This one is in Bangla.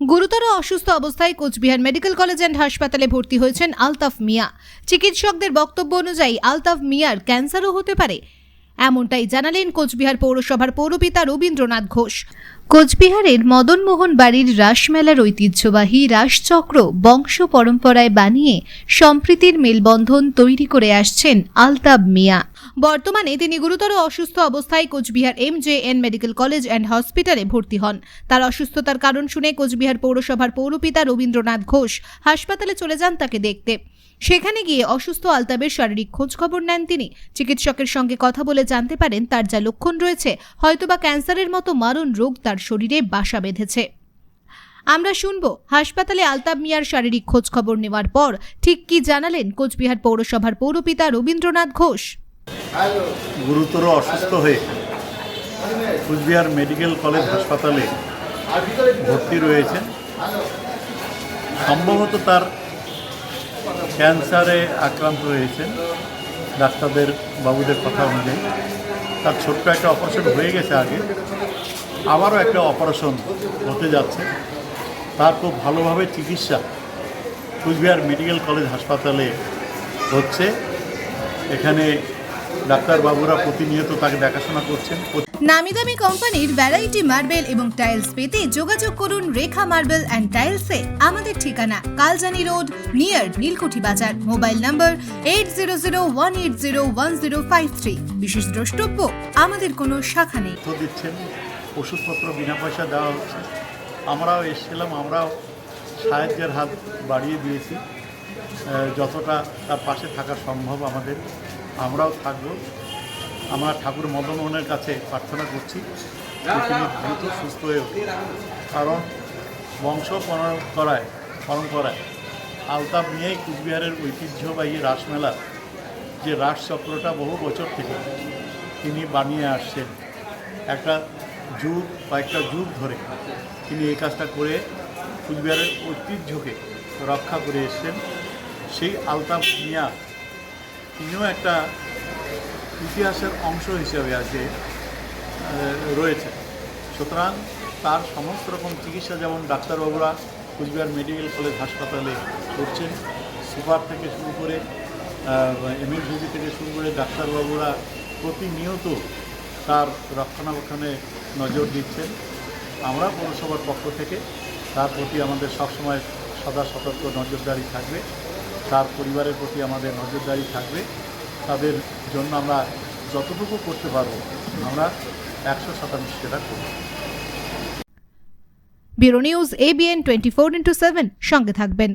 গুরুতর অসুস্থ অবস্থায় কোচবিহার মেডিকেল কলেজ অ্যান্ড হাসপাতালে ভর্তি হয়েছেন আলতাফ মিয়া। চিকিৎসকদের বক্তব্য অনুযায়ী আলতাফ মিয়ার ক্যান্সারও হতে পারে। এমনটাই জানালেন কোচবিহার পৌরসভার পৌরপিতা রবীন্দ্রনাথ ঘোষ। কোচবিহারের মদনমোহন বাড়ির রাসমেলার ঐতিহ্যবাহী রাসচক্র বংশ পরম্পরায় বানিয়ে সম্প্রীতির মেলবন্ধন তৈরি করে আসছেন আলতাব মিয়া। বর্তমানে তিনি গুরুতর অসুস্থ অবস্থায় Cooch Behar M J N medical college and হসপিটালে ভর্তি হন। তার অসুস্থতার কারণ শুনে কোচবিহার পৌরসভার পৌরপিতা রবীন্দ্রনাথ ঘোষ হাসপাতালে চলে যান তাকে দেখতে। সেখানে গিয়ে অসুস্থ আলতাবের শারীরিক খোঁজ খবর নেন তিনি। চিকিৎসকের সঙ্গে কথা বলে জানতে পারেন তার যা লক্ষণ রয়েছে হয়তোবা ক্যান্সারের মতো মারণ রোগ তার শরীরে বাসা বেঁধেছে। আমরা শুনব হাসপাতালে আলতাব মিয়ার শারীরিক খোঁজ খবর নেওয়ার পর ঠিক কি জানালেন কোচবিহার পৌরসভার পৌরপিতা রবীন্দ্রনাথ ঘোষ। গুরুতর অসুস্থ হয়ে কুচবিহার মেডিকেল কলেজ হাসপাতালে ভর্তি রয়েছেন। সম্ভবত তার ক্যান্সারে আক্রান্ত হয়েছেন। ডাক্তারদের বাবুদের কথা অনুযায়ী, তার ছোট্ট একটা অপারেশন হয়ে গেছে আগে। আবারও একটা অপারেশন হতে যাচ্ছে। তার খুব ভালোভাবে চিকিৎসা কুচবিহার মেডিকেল কলেজ হাসপাতালে হচ্ছে। এখানে ডাক্তারবাবুরা প্রতিনিয়ত তাকে দেখাশোনা করছেন নামি দামি কোম্পানির ভ্যারাইটি মার্বেল এবং টাইলস পেতে যোগাযোগ করুন রেখা মার্বেল অ্যান্ড টাইলসে আমাদের ঠিকানা Kaljani road near Nilkuthi Bazar. Mobile number eight zero zero one eight zero one zero five three বিশেষ দ্রষ্টব্য, আমাদের কোনো শাখা নেই। দিচ্ছেন, ওষুধপত্র, বিনা পয়সা দেওয়া হচ্ছে। আমরাও এসেছিলাম, আমরাও সাহায্যের হাত বাড়িয়ে দিয়েছি। যতটা তার পাশে থাকা সম্ভব আমাদের, আমরাও থাকব। আমরা ঠাকুর মদনমোহনের কাছে প্রার্থনা করছি তিনি দ্রুত সুস্থ হয়ে উঠুন। কারণ বংশ পরম্পরায় পরম্পরায় আলতাপ নিয়েই কুচবিহারের ঐতিহ্যবাহী রাসমেলা যে রাস চক্রটা বহু বছর থেকে তিনি বানিয়ে আসছেন একটা যুগ কয়েকটা যুগ ধরে তিনি এই কাজটা করে কুচবিহারের ঐতিহ্যকে রক্ষা করে এসছেন সেই আলতাফ মিয়া তিনিও একটা ইতিহাসের অংশ হিসেবে আজকে রয়েছে। সুতরাং তার সমস্ত রকম চিকিৎসা যেমন ডাক্তারবাবুরা কুচবিহার মেডিকেল কলেজ হাসপাতালে করছেন, সুপার থেকে শুরু করে এমএসভিজি থেকে শুরু করে ডাক্তারবাবুরা প্রতিনিয়ত তার রক্ষণাবেক্ষণে নজর দিচ্ছেন। আমরা পৌরসভার পক্ষ থেকে তার প্রতি আমাদের সবসময় সদা সতর্ক নজরদারি থাকবে, তার পরিবারের প্রতি আমাদের নজরদারি থাকবে। তাদের জন্য আমরা যতটুকু করতে পারব, আমরা একশো শতাংশ সেটা করব। Bureau news ABN twenty four into seven সঙ্গে থাকবেন।